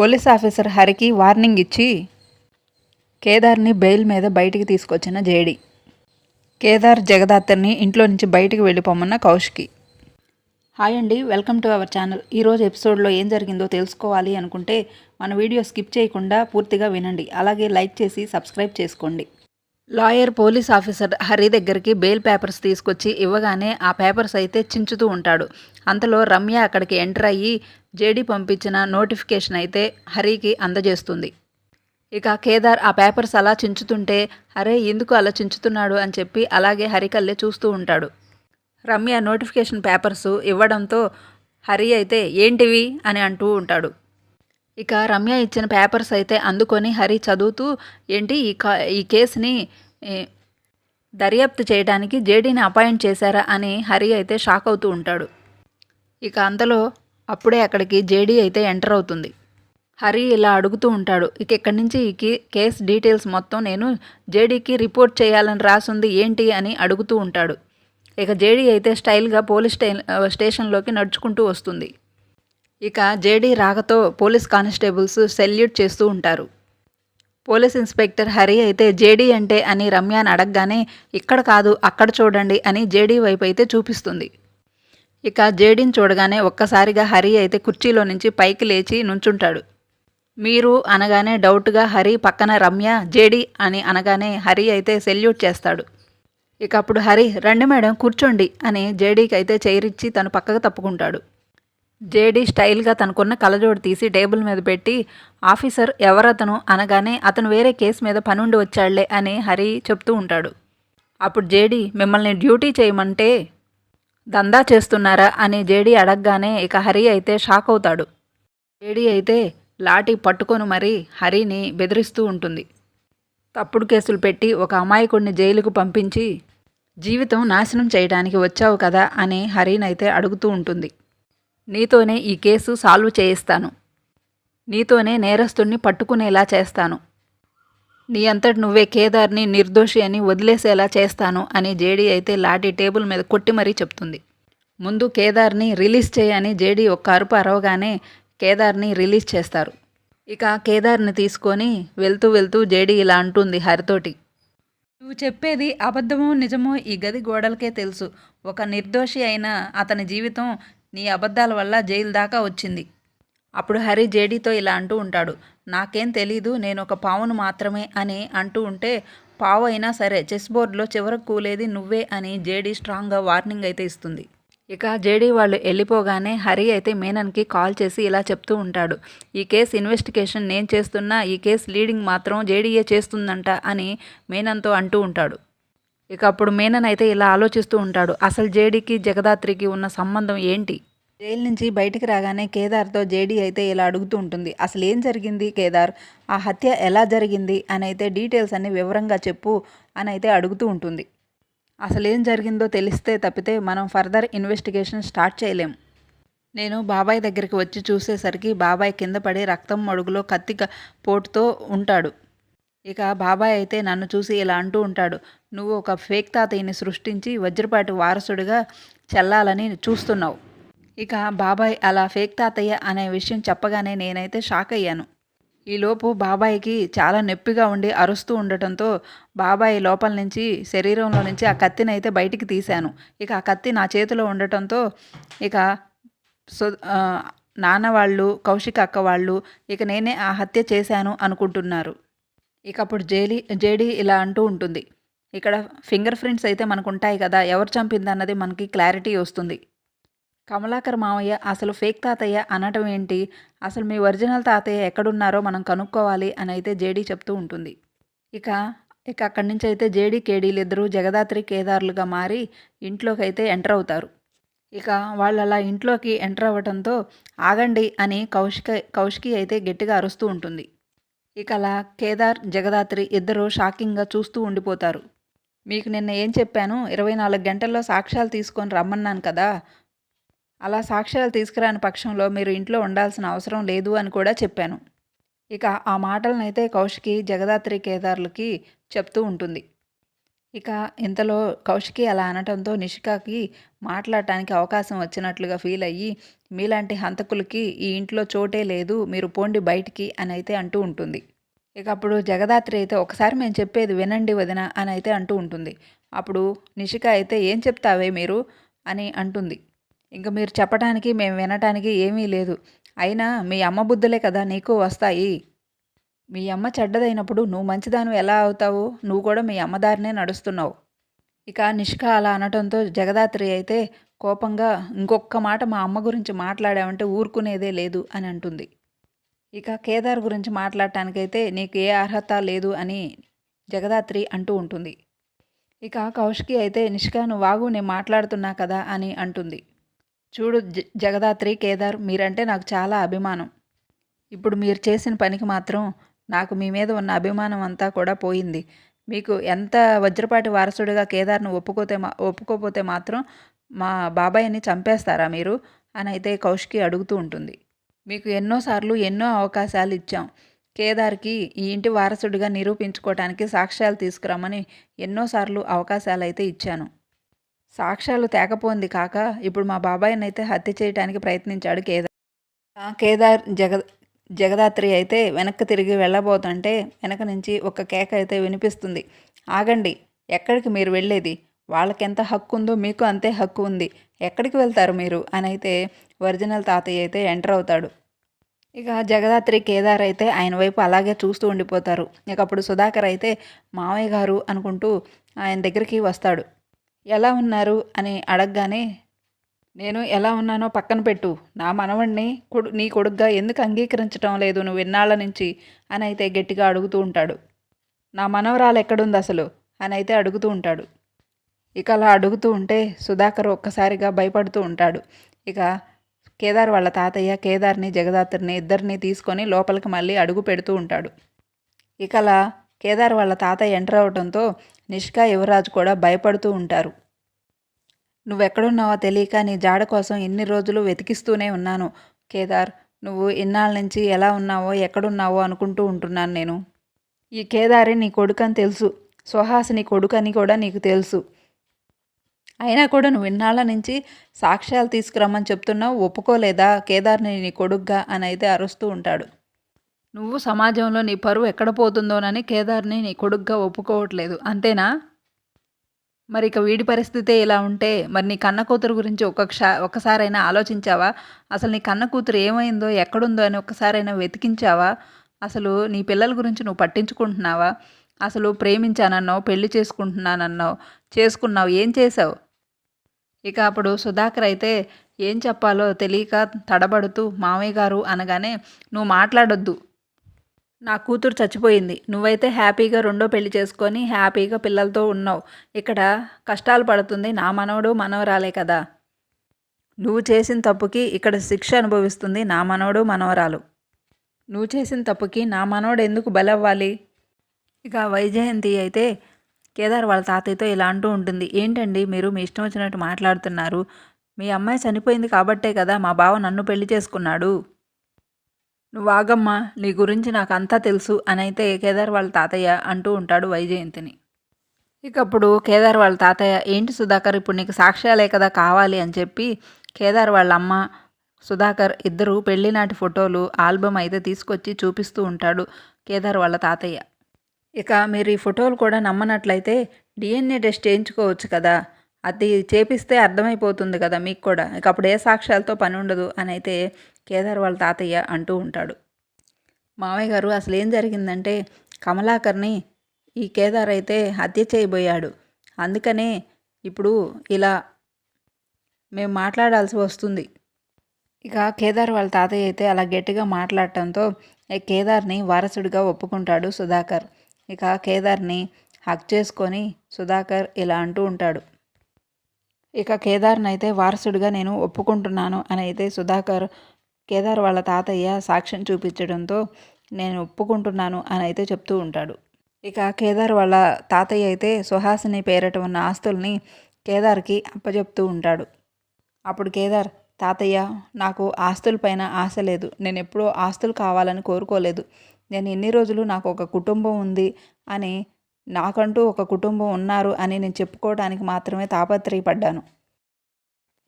Police officer హరికి warning ఇచ్చి కేదార్ని bail మీద బయటికి తీసుకొచ్చిన జేడి. కేదార్ జగదాత్రిని ఇంట్లో నుంచి బయటికి వెళ్ళిపోమన్న కౌశికి. హాయ్ అండి వెల్కమ్ టు అవర్ ఛానల్. ఈరోజు ఎపిసోడ్లో ఏం జరిగిందో తెలుసుకోవాలి అనుకుంటే మన వీడియో స్కిప్ చేయకుండా పూర్తిగా వినండి. అలాగే లైక్ చేసి సబ్స్క్రైబ్ చేసుకోండి. లాయర్ పోలీస్ ఆఫీసర్ హరి దగ్గరికి బెయిల్ పేపర్స్ తీసుకొచ్చి ఇవ్వగానే ఆ పేపర్స్ అయితే చించుతూ ఉంటాడు. అంతలో రమ్య అక్కడికి ఎంటర్ అయ్యి జేడీ పంపించిన నోటిఫికేషన్ అయితే హరికి అందజేస్తుంది. ఇక కేదార్ ఆ పేపర్స్ అలా చించుతుంటే అరే ఎందుకు అలా చించుతున్నాడు? అని చెప్పి అలాగే హరికల్లే చూస్తూ ఉంటాడు. రమ్య నోటిఫికేషన్ పేపర్స్ ఇవ్వడంతో హరి అయితే ఏంటివి? అని అంటూ ఉంటాడు. ఇక రమ్య ఇచ్చిన పేపర్స్ అయితే అందుకొని హరి చదువుతూ ఏంటి ఈ కా ఈ కేసుని దర్యాప్తు చేయడానికి జేడీని అపాయింట్ చేశారా? అని హరి అయితే షాక్ అవుతూ ఉంటాడు. ఇక అంతలో అప్పుడే అక్కడికి జేడీ అయితే ఎంటర్ అవుతుంది. హరి ఇలా అడుగుతూ ఉంటాడు ఇక ఇక్కడి నుంచి ఈ కేస్ డీటెయిల్స్ మొత్తం నేను జేడీకి రిపోర్ట్ చేయాలని రాసుంది ఏంటి? అని అడుగుతూ ఉంటాడు. ఇక జేడీ అయితే స్టైల్గా పోలీస్ స్టే స్టేషన్లోకి నడుచుకుంటూ వస్తుంది. ఇక జేడీ రాకతో పోలీస్ కానిస్టేబుల్స్ సెల్యూట్ చేస్తూ ఉంటారు. పోలీస్ ఇన్స్పెక్టర్ హరి అయితే జేడీ అంటే అని రమ్యాని అడగగానే ఇక్కడ కాదు అక్కడ చూడండి అని జేడీ వైపు అయితే చూపిస్తుంది. ఇక జేడీని చూడగానే ఒక్కసారిగా హరి అయితే కుర్చీలో నుంచి పైకి లేచి నుంచుంటాడు. మీరు అనగానే డౌట్గా హరి పక్కన రమ్య జేడీ అని అనగానే హరి అయితే సెల్యూట్ చేస్తాడు. ఇక అప్పుడు హరి రండి మేడం కూర్చోండి అని జేడీకి అయితే చైరిచ్చి తను పక్కకు తప్పుకుంటాడు. జేడీ స్టైల్గా తనకున్న కలజోడు తీసి టేబుల్ మీద పెట్టి ఆఫీసర్ ఎవరతను? అనగానే అతను వేరే కేసు మీద పనుండి వచ్చాడులే అని హరి చెప్తూ ఉంటాడు. అప్పుడు జేడీ మిమ్మల్ని డ్యూటీ చేయమంటే దందా చేస్తున్నారా అని జేడీ అడగగానే ఇక హరి అయితే షాక్ అవుతాడు. జేడీ అయితే లాఠీ పట్టుకొని మరీ హరిని బెదిరిస్తూ ఉంటుంది. తప్పుడు కేసులు పెట్టి ఒక అమాయకుడిని జైలుకు పంపించి జీవితం నాశనం చేయడానికి వచ్చావు కదా అని హరినైతే అడుగుతూ ఉంటుంది. నీతోనే ఈ కేసు సాల్వ్ చేయిస్తాను. నీతోనే నేరస్తుణ్ణి పట్టుకునేలా చేస్తాను. నీ అంతటి నువ్వే కేదార్ని నిర్దోషి అని వదిలేసేలా చేస్తాను అని జేడీ అయితే లాఠీ టేబుల్ మీద కొట్టి మరీ చెప్తుంది. ముందు కేదార్ని రిలీజ్ చేయని జేడీ ఒక్క అరుపు అరవగానే కేదార్ని రిలీజ్ చేస్తారు. ఇక కేదార్ని తీసుకొని వెళ్తూ వెళ్తూ జేడీ ఇలా అంటుంది హరితోటి. నువ్వు చెప్పేది అబద్ధమో నిజమో ఈ గది గోడలకే తెలుసు. ఒక నిర్దోషి అయిన అతని జీవితం నీ అబద్ధాల వల్ల జైలు దాకా వచ్చింది. అప్పుడు హరి జేడీతో ఇలా అంటూ ఉంటాడు నాకేం తెలీదు నేను ఒక పావును మాత్రమే అని అంటూ ఉంటే పావు అయినా సరే చెస్ బోర్డులో చివరకు కూలేది నువ్వే అని జేడీ స్ట్రాంగ్గా వార్నింగ్ అయితే ఇస్తుంది. ఇక జేడీ వాళ్ళు వెళ్ళిపోగానే హరి అయితే మేనన్కి కాల్ చేసి ఇలా చెప్తూ ఉంటాడు ఈ కేసు ఇన్వెస్టిగేషన్ నేను చేస్తున్నా ఈ కేసు లీడింగ్ మాత్రం జేడీఏ చేస్తుందంట అని మేనన్తో అంటూ ఉంటాడు. ఇక అప్పుడు మేనన్ అయితే ఇలా ఆలోచిస్తూ ఉంటాడు అసలు జేడీకి జగదాత్రికి ఉన్న సంబంధం ఏంటి? జైలు నుంచి బయటికి రాగానే కేదార్తో జేడీ అయితే ఇలా అడుగుతూ ఉంటుంది అసలు ఏం జరిగింది కేదార్? ఆ హత్య ఎలా జరిగింది? అని అయితే డీటెయిల్స్ అన్ని వివరంగా చెప్పు అని అయితే అడుగుతూ ఉంటుంది. అసలు ఏం జరిగిందో తెలిస్తే తప్పితే మనం ఫర్దర్ ఇన్వెస్టిగేషన్ స్టార్ట్ చేయలేం. నేను బాబాయ్ దగ్గరికి వచ్చి చూసేసరికి బాబాయ్ కింద పడి రక్తం మడుగులో కత్తి పోటుతో ఉంటాడు. ఇక బాబాయ్ అయితే నన్ను చూసి ఇలా అంటూ ఉంటాడు నువ్వు ఒక ఫేక్ తాతయ్యని సృష్టించి వజ్రపాటి వారసుడిగా చెల్లాలని చూస్తున్నావు. ఇక బాబాయ్ అలా ఫేక్ తాతయ్య అనే విషయం చెప్పగానే నేనైతే షాక్ అయ్యాను. ఈలోపు బాబాయ్కి చాలా నొప్పిగా ఉండి అరుస్తూ ఉండటంతో బాబాయ్ లోపల నుంచి శరీరంలో నుంచి ఆ కత్తిని అయితే బయటికి తీశాను. ఇక ఆ కత్తి నా చేతిలో ఉండటంతో ఇక సో నాన్న వాళ్ళు కౌశిక్ అక్క వాళ్ళు ఇక నేనే ఆ హత్య చేశాను అనుకుంటున్నారు. ఇక అప్పుడు జేలి జేడి ఇలా అంటూ ఉంటుంది. ఇక్కడ ఫింగర్ ప్రింట్స్ అయితే మనకు ఉంటాయి కదా ఎవరు చంపింది అన్నది మనకి క్లారిటీ వస్తుంది. కమలాకర్ మావయ్య అసలు ఫేక్ తాతయ్య అనటం ఏంటి? అసలు మీ ఒరిజినల్ తాతయ్య ఎక్కడున్నారో మనం కనుక్కోవాలి అని అయితే జేడీ చెప్తూ ఉంటుంది. ఇక ఇక అక్కడి నుంచి అయితే జేడీ కేడీలు ఇద్దరు జగదాత్రి కేదార్లుగా మారి ఇంట్లోకి అయితే ఎంటర్ అవుతారు. ఇక వాళ్ళు అలా ఇంట్లోకి ఎంటర్ అవ్వడంతో ఆగండి అని కౌశిక కౌశికి అయితే గట్టిగా అరుస్తూ ఉంటుంది. ఇక అలా కేదార్ జగదాత్రి ఇద్దరు షాకింగ్గా చూస్తూ ఉండిపోతారు. మీకు నిన్న ఏం చెప్పాను? ఇరవై నాలుగు గంటల్లో సాక్ష్యాలు తీసుకొని రమ్మన్నాను కదా అలా సాక్ష్యాలు తీసుకురాని పక్షంలో మీరు ఇంట్లో ఉండాల్సిన అవసరం లేదు అని కూడా చెప్పాను. ఇక ఆ మాటలనైతే కౌశికి జగదాత్రి కేదార్లకి చెప్తూ ఉంటుంది. ఇక ఇంతలో కౌశికి అలా అనటంతో నిషికాకి మాట్లాడటానికి అవకాశం వచ్చినట్లుగా ఫీల్ అయ్యి మీలాంటి హంతకులకి ఈ ఇంట్లో చోటే లేదు మీరు పోండి బయటికి అని అయితే అంటూ ఉంటుంది. ఇక అప్పుడు జగదాత్రి అయితే ఒకసారి మేము చెప్పేది వినండి వదిన అని అయితే అంటూ ఉంటుంది. అప్పుడు నిషిక అయితే ఏం చెప్తావే మీరు? అని అంటుంది. ఇంక మీరు చెప్పడానికి మేము వినటానికి ఏమీ లేదు. అయినా మీ అమ్మ బుద్ధులే కదా నీకు వస్తాయి. మీ అమ్మ చెడ్డదైనప్పుడు నువ్వు మంచిదాను ఎలా అవుతావు? నువ్వు కూడా మీ అమ్మదారినే నడుస్తున్నావు. ఇక నిష్క అలా అనటంతో జగదాత్రి అయితే కోపంగా ఇంకొక్క మాట మా అమ్మ గురించి మాట్లాడామంటే ఊరుకునేదే లేదు అని అంటుంది. ఇక కేదార్ గురించి మాట్లాడటానికైతే నీకు ఏ అర్హత లేదు అని జగదాత్రి అంటూ ఉంటుంది. ఇక కౌశికి అయితే నిష్క నువ్వు వాగు నేను మాట్లాడుతున్నా కదా అని అంటుంది. చూడు జ జగదాత్రి కేదార్ మీరంటే నాకు చాలా అభిమానం. ఇప్పుడు మీరు చేసిన పనికి మాత్రం నాకు మీ మీద ఉన్న అభిమానం అంతా కూడా పోయింది. మీకు ఎంత వజ్రపాటి వారసుడిగా కేదార్ను ఒప్పుకోతే మా ఒప్పుకోపోతే మాత్రం మా బాబాయ్ని చంపేస్తారా మీరు? అని అయితే కౌశికి అడుగుతూ ఉంటుంది. మీకు ఎన్నోసార్లు ఎన్నో అవకాశాలు ఇచ్చాం. కేదార్కి ఈ ఇంటి వారసుడిగా నిరూపించుకోవటానికి సాక్ష్యాలు తీసుకురమ్మని ఎన్నోసార్లు అవకాశాలు అయితే ఇచ్చాను. సాక్ష్యాలు తేకపోంది కాక ఇప్పుడు మా బాబాయ్ని అయితే హత్య చేయడానికి ప్రయత్నించాడు కేదార్. కేదార్ జగ జగదాత్రి అయితే వెనక్కి తిరిగి వెళ్ళబోతుంటే వెనక నుంచి ఒక కేక అయితే వినిపిస్తుంది. ఆగండి ఎక్కడికి మీరు వెళ్ళేది? వాళ్ళకెంత హక్కు ఉందో మీకు అంతే హక్కు ఉంది. ఎక్కడికి వెళ్తారు మీరు? అని అయితే ఒరిజినల్ తాతయ్య అయితే ఎంటర్ అవుతాడు. ఇక జగదాత్రి కేదార్ అయితే ఆయన వైపు అలాగే చూస్తూ ఉండిపోతారు. ఇక అప్పుడు సుధాకర్ అయితే మావయ్య గారు అనుకుంటూ ఆయన దగ్గరికి వస్తాడు. ఎలా ఉన్నారు అని అడగగానే నేను ఎలా ఉన్నానో పక్కన పెట్టు. నా మనవణ్ణి కొడు నీ కొడుగ్గా ఎందుకు అంగీకరించటం లేదు నువ్వు ఇన్నాళ్ళ నుంచి? అని అయితే గట్టిగా అడుగుతూ ఉంటాడు. నా మనవరాలు ఎక్కడుంది అసలు? అని అయితే అడుగుతూ ఉంటాడు. ఇక అలా అడుగుతూ ఉంటే సుధాకర్ ఒక్కసారిగా భయపడుతూ ఉంటాడు. ఇక కేదార్ వాళ్ళ తాతయ్య కేదార్ని జగదాత్రిని ఇద్దరిని తీసుకొని లోపలికి మళ్ళీ అడుగు పెడుతూ ఉంటాడు. ఇక అలా కేదార్ వాళ్ళ తాత ఎంటర్ అవడంతో నిష్కా యువరాజ్ కూడా భయపడుతూ ఉంటారు. నువ్వెక్కడున్నావో తెలియక నీ జాడ కోసం ఇన్ని రోజులు వెతికిస్తూనే ఉన్నాను. కేదార్ నువ్వు ఇన్నాళ్ళ నుంచి ఎలా ఉన్నావో ఎక్కడున్నావో అనుకుంటూ ఉంటున్నాను నేను. ఈ కేదారి నీ కొడుకని అని తెలుసు. సుహాస్ నీ కొడుకని అని కూడా నీకు తెలుసు. అయినా కూడా నువ్వు ఇన్నాళ్ళ నుంచి సాక్ష్యాలు తీసుకురమ్మని చెప్తున్నావు. ఒప్పుకోలేదా? కేదార్ని నీ కొడుగ్గా అని అయితే అరుస్తూ ఉంటాడు. నువ్వు సమాజంలో నీ పరువు ఎక్కడ పోతుందోనని కేదార్ని నీ కొడుగ్గా ఒప్పుకోవట్లేదు అంతేనా? మరి ఇక వీడి పరిస్థితే ఇలా ఉంటే మరి నీ కన్న కూతురు గురించి ఒక్కొక్క ఒక్కసారైనా ఆలోచించావా? అసలు నీ కన్న కూతురు ఏమైందో ఎక్కడుందో అని ఒక్కసారైనా వెతికించావా? అసలు నీ పిల్లల గురించి నువ్వు పట్టించుకుంటున్నావా? అసలు ప్రేమించానన్నావు పెళ్ళి చేసుకుంటున్నానన్నావు చేసుకున్నావు ఏం చేసావు ఇక అప్పుడు సుధాకర్ అయితే ఏం చెప్పాలో తెలియక తడబడుతూ మామయ్య గారు అనగానే నువ్వు మాట్లాడొద్దు నా కూతురు చచ్చిపోయింది. నువ్వైతే హ్యాపీగా రెండో పెళ్ళి చేసుకొని హ్యాపీగా పిల్లలతో ఉన్నావు. ఇక్కడ కష్టాలు పడుతుంది. నా మనవడు మనవరాలే కదా. నువ్వు చేసిన తప్పుకి ఇక్కడ శిక్ష అనుభవిస్తుంది నా మనవడు మనవరాలు. నువ్వు చేసిన తప్పుకి నా మనవడు ఎందుకు బలవ్వాలి? ఇక వైజయంతి అయితే కేదార్ వాళ్ళ తాతయ్యతో ఇలా అంటూ ఉంటుంది. ఏంటండి మీరు మీ ఇష్టం వచ్చినట్టు మాట్లాడుతున్నారు? మీ అమ్మాయి చనిపోయింది కాబట్టే కదా మా బావ నన్ను పెళ్ళి చేసుకున్నాడు. నువ్వు ఆగమ్మా నీ గురించి నాకు అంతా తెలుసు అని అయితే కేదార్ వాళ్ళ తాతయ్య అంటూ ఉంటాడు వైజయంతిని. ఇకప్పుడు కేదార్ వాళ్ళ తాతయ్య ఏంటి సుధాకర్ ఇప్పుడు నీకు సాక్ష్యాలే కదా కావాలి అని చెప్పి కేదార్ వాళ్ళ అమ్మ సుధాకర్ ఇద్దరు పెళ్ళినాటి ఫోటోలు ఆల్బమ్ అయితే తీసుకొచ్చి చూపిస్తూ ఉంటాడు కేదార్ వాళ్ళ తాతయ్య. ఇక మీరు ఈ ఫోటోలు కూడా నమ్మనట్లయితే డిఎన్ఏ టెస్ట్ చేయించుకోవచ్చు కదా. అది చేపిస్తే అర్థమైపోతుంది కదా మీకు కూడా. ఇక అప్పుడు ఏ సాక్ష్యాలతో పని ఉండదు అని అయితే కేదార్ వాళ్ళ తాతయ్య అంటూ ఉంటాడు. మామయ్య గారు అసలు ఏం జరిగిందంటే కమలాకర్ని ఈ కేదార్ అయితే హత్య చేయబోయాడు. అందుకనే ఇప్పుడు ఇలా మేము మాట్లాడాల్సి వస్తుంది. ఇక కేదార్ వాళ్ళ తాతయ్య అయితే అలా గట్టిగా మాట్లాడటంతో కేదార్ని వారసుడిగా ఒప్పుకుంటాడు సుధాకర్. ఇక కేదార్ని హక్ చేసుకొని సుధాకర్ ఇలా అంటూ ఉంటాడు. ఇక కేదార్ని అయితే వారసుడిగా నేను ఒప్పుకుంటున్నాను అని అయితే సుధాకర్ కేదార్ వాళ్ళ తాతయ్య సాక్ష్యం చూపించడంతో నేను ఒప్పుకుంటున్నాను అని అయితే చెప్తూ ఉంటాడు. ఇక కేదార్ వాళ్ళ తాతయ్య అయితే సుహాసిని పేరట ఉన్న ఆస్తుల్ని కేదార్కి అప్పచెప్తూ ఉంటాడు. అప్పుడు కేదార్ తాతయ్య నాకు ఆస్తులపైన ఆశ లేదు. నేను ఎప్పుడూ ఆస్తులు కావాలని కోరుకోలేదు. నేను ఎన్ని రోజులు నాకు ఒక కుటుంబం ఉంది అని నాకంటూ ఒక కుటుంబం ఉన్నారు అని నేను చెప్పుకోవడానికి మాత్రమే తాపత్రయపడ్డాను.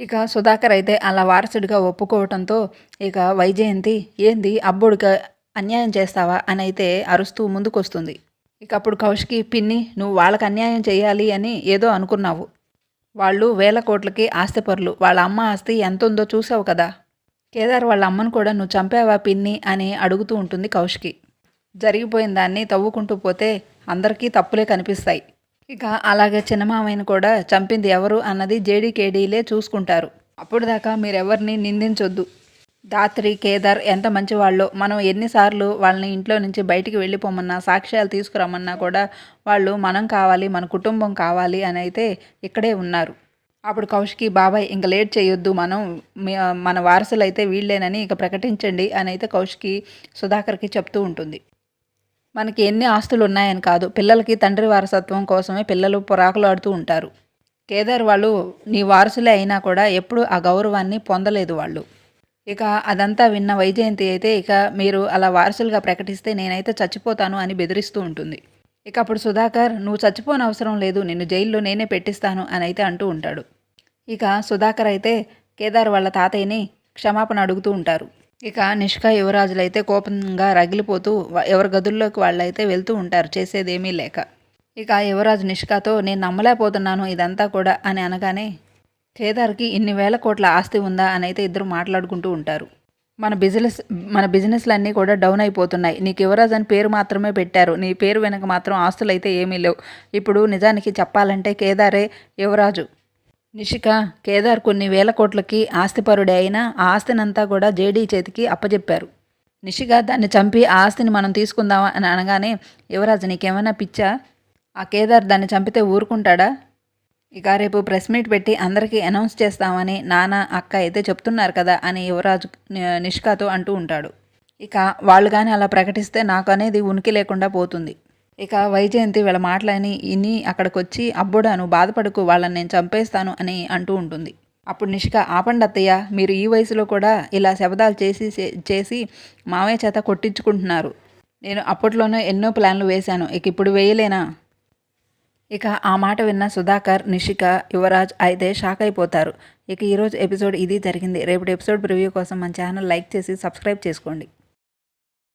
ఇక సుధాకర్ అయితే అలా వారసుడిగా ఒప్పుకోవటంతో ఇక వైజయంతి ఏంది అబ్బుడికి అన్యాయం చేస్తావా? అని అయితే అరుస్తూ ముందుకొస్తుంది. ఇక అప్పుడు కౌశికి పిన్ని నువ్వు వాళ్ళకి అన్యాయం చేయాలి అని ఏదో అనుకున్నావు. వాళ్ళు వేల కోట్లకి ఆస్తిపరులు. వాళ్ళ అమ్మ ఆస్తి ఎంత ఉందో చూసావు కదా. కేదార్ వాళ్ళ అమ్మను కూడా నువ్వు చంపావా పిన్ని? అని అడుగుతూ ఉంటుంది కౌశికి. జరిగిపోయిన దాన్ని తవ్వుకుంటూ పోతే అందరికీ తప్పులే కనిపిస్తాయి. ఇక అలాగే చిన్నమామయ్యను కూడా చంపింది ఎవరు అన్నది జేడీకేడీలే చూసుకుంటారు. అప్పుడు దాకా మీరెవరిని నిందించొద్దు. దాత్రి కేదార్ ఎంత మంచివాళ్ళో మనం ఎన్నిసార్లు వాళ్ళని ఇంట్లో నుంచి బయటికి వెళ్ళిపోమన్నా సాక్ష్యాలు తీసుకురమ్మన్నా కూడా వాళ్ళు మనం కావాలి మన కుటుంబం కావాలి అని అయితే ఇక్కడే ఉన్నారు. అప్పుడు కౌశికి బాబాయ్ ఇంక లేట్ చేయొద్దు మనం మన వారసులు అయితే వీళ్ళేనని ఇక ప్రకటించండి అని అయితే కౌశికి సుధాకర్కి చెప్తూ ఉంటుంది. మనకి ఎన్ని ఆస్తులు ఉన్నాయని కాదు. పిల్లలకి తండ్రి వారసత్వం కోసమే పిల్లలు పొరాకులాడుతూ ఉంటారు. కేదార్ వాళ్ళు నీ వారసులే అయినా కూడా ఎప్పుడు ఆ గౌరవాన్ని పొందలేదు వాళ్ళు. ఇక అదంతా విన్న వైజయంతి అయితే ఇక మీరు అలా వారసులుగా ప్రకటిస్తే నేనైతే చచ్చిపోతాను అని బెదిరిస్తూ ఉంటుంది. ఇక అప్పుడు సుధాకర్ నువ్వు చచ్చిపోని అవసరం లేదు నిన్ను జైల్లో నేనే పెట్టిస్తాను అని అయితే అంటూ ఉంటాడు. ఇక సుధాకర్ అయితే కేదార్ వాళ్ళ తాతయ్యని క్షమాపణ అడుగుతూ ఉంటారు. ఇక నిష్క యువరాజులు అయితే కోపంగా రగిలిపోతూ ఎవరి గదుల్లోకి వాళ్ళైతే వెళ్తూ ఉంటారు. చేసేదేమీ లేక. ఇక యువరాజు నిష్కతో నేను నమ్మలేకపోతున్నాను ఇదంతా కూడా అని అనగానే కేదార్కి ఇన్ని వేల కోట్ల ఆస్తి ఉందా అని అయితే ఇద్దరు మాట్లాడుకుంటూ ఉంటారు. మన బిజినెస్ మన బిజినెస్లన్నీ కూడా డౌన్ అయిపోతున్నాయి. నీకు యువరాజ్ అని పేరు మాత్రమే పెట్టారు. నీ పేరు వెనక మాత్రం ఆస్తులు అయితే ఏమీ లేవు. ఇప్పుడు నిజానికి చెప్పాలంటే కేదారే యువరాజు. నిషిక కేదార్ కొన్ని వేల కోట్లకి ఆస్తిపరుడే అయినా ఆ ఆస్తినంతా కూడా జేడీ చేతికి అప్పజెప్పారు. నిషిక దాన్ని చంపి ఆ ఆస్తిని మనం తీసుకుందామా అని అనగానే యువరాజు నీకేమైనా పిచ్చా? ఆ కేదార్ దాన్ని చంపితే ఊరుకుంటాడా? ఇక రేపు ప్రెస్ మీట్ పెట్టి అందరికీ అనౌన్స్ చేస్తామని నాన్న అక్క అయితే చెప్తున్నారు కదా అని యువరాజు నిష్కాతో అంటూ ఉంటాడు. ఇక వాళ్ళు కానీ అలా ప్రకటిస్తే నాకు అనేది ఉనికి లేకుండా పోతుంది. ఇక వైజయంతి వీళ్ళ మాటలని ఇని అక్కడికి వచ్చి అబ్బుడాను బాధపడకు వాళ్ళని నేను చంపేస్తాను అని అంటూ ఉంటుంది. అప్పుడు నిషిక ఆపండి అత్తయ్య మీరు ఈ వయసులో కూడా ఇలా శబదాలు చేసి చే- చేసి మామయ్య చేత కొట్టించుకుంటున్నారు. నేను అప్పట్లోనే ఎన్నో ప్లాన్లు వేశాను ఇక ఇప్పుడు వేయలేనా ఇక ఆ మాట విన్న సుధాకర్ నిషిక యువరాజ్ అయితే షాక్ అయిపోతారు. ఇక ఈరోజు ఎపిసోడ్ ఇది జరిగింది. రేపటి ఎపిసోడ్ ప్రివ్యూ కోసం మన ఛానల్ లైక్ చేసి సబ్స్క్రైబ్ చేసుకోండి.